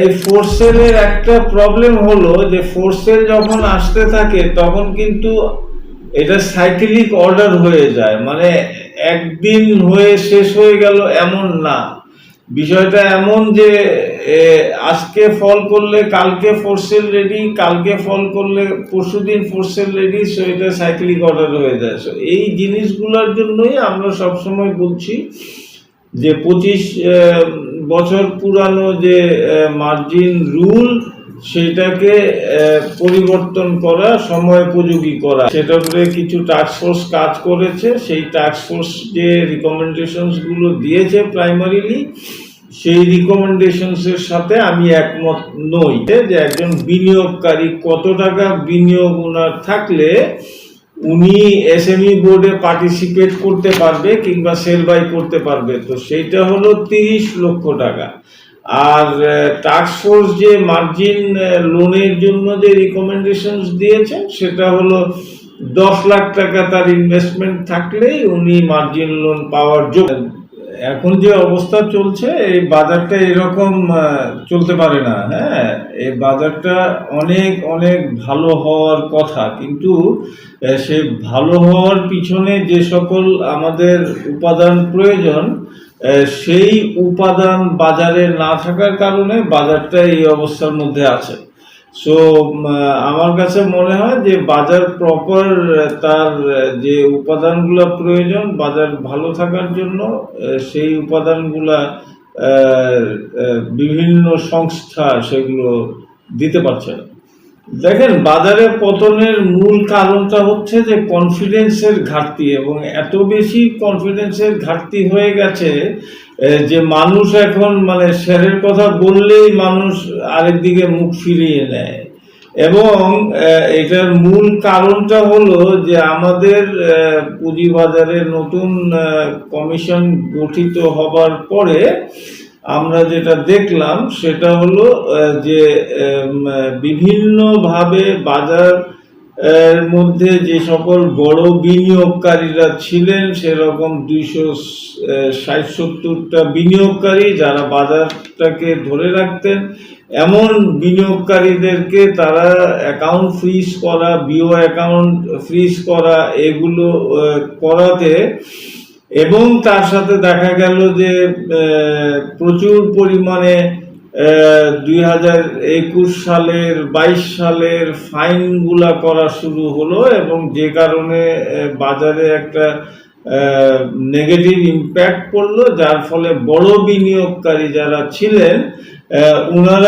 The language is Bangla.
এই ফোরসেলের একটা প্রবলেম হলো যে ফোরসেল যখন আসতে থাকে তখন কিন্তু এটা সাইক্লিক অর্ডার হয়ে যায়। মানে একদিন হয়ে শেষ হয়ে গেল এমন না। বিষয়টা এমন যে আজকে ফল করলে কালকে ফোরসেল রেডি কালকে ফল করলে পরশুদিন ফোর্সেল রেডি সো এটা সাইক্লিক অর্ডার হয়ে যায়। So, এই জিনিসগুলোর জন্যই আমরা সবসময় বলছি যে পঁচিশ বছর পুরানো যে মার্জিন রুল সেটাকে পরিবর্তন করা সময়োপযোগী করা। সেটার উপরে কিছু টাস্কফোর্স কাজ করেছে। সেই টাস্কফোর্স যে রিকমেন্ডেশনসগুলো দিয়েছে প্রাইমারিলি সেই রিকমেন্ডেশনস এর সাথে আমি একমত নই যে একজন বিনিয়োগকারী কত টাকা বিনিয়োগ ওনার থাকলে উনি এসএমই বোর্ডে পার্টিসিপেট করতে পারবে কিংবা সেল বাই করতে পারবে। তো সেইটা হলো তিরিশ লক্ষ টাকা। আর টাস্কফোর্স যে মার্জিন লোনের জন্য যে রিকমেন্ডেশনস দিয়েছেন, সেটা হলো দশ লাখ টাকা তার ইনভেস্টমেন্ট থাকলেই উনি মার্জিন লোন পাওয়ার যোগ্য। এখন যে অবস্থা চলছে, এই বাজারটা এরকম চলতে পারে না হ্যাঁ? এই বাজারটা অনেক অনেক ভালো হওয়ার কথা, কিন্তু সে ভালো হওয়ার পিছনে যে সকল আমাদের উপাদান প্রয়োজন সেই উপাদান বাজারে না থাকার কারণে বাজারটা এই অবস্থার মধ্যে আছে। সো আমার কাছে মনে হয় যে বাজার প্রপার তার যে উপাদানগুলো প্রয়োজন, বাজার ভালো থাকার জন্য সেই উপাদানগুলা বিভিন্ন সংস্থা সেগুলো দিতে পারছে না। দেখেন, বাজারে পতনের মূল কারণটা হচ্ছে যে কনফিডেন্সের ঘাটতি এবং এত বেশি কনফিডেন্সের ঘাটতি হয়ে গেছে যে মানুষ এখন মানে শেয়ারের কথা বললেই মানুষ আরেক দিকে মুখ ফিরিয়ে নেয়। এবং এটার মূল কারণটা হলো যে আমাদের পুঁজিবাজারে নতুন কমিশন গঠিত হবার পরে আমরা যেটা দেখলাম সেটা হলো যে বিভিন্নভাবে বাজার এর মধ্যে যে সকল বড় বিনিয়োগকারীরা ছিলেন, সেরকম দুইশো ষাট, সত্তরটা বিনিয়োগকারী যারা বাজারটাকে ধরে রাখতেন। এমন বিনিয়োগকারীদেরকে তারা অ্যাকাউন্ট ফ্রিজ করা বিও অ্যাকাউন্ট ফ্রিজ করা, এগুলো করাতে এবং তার সাথে দেখা গেল যে প্রচুর পরিমাণে দুই হাজার একুশ সালের, বাইশ সালের ফাইনগুলা করা শুরু হলো এবং যে কারণে বাজারে একটা নেগেটিভ ইম্প্যাক্ট পড়ল, যার ফলে বড় বিনিয়োগকারী যারা ছিলেন ওনারা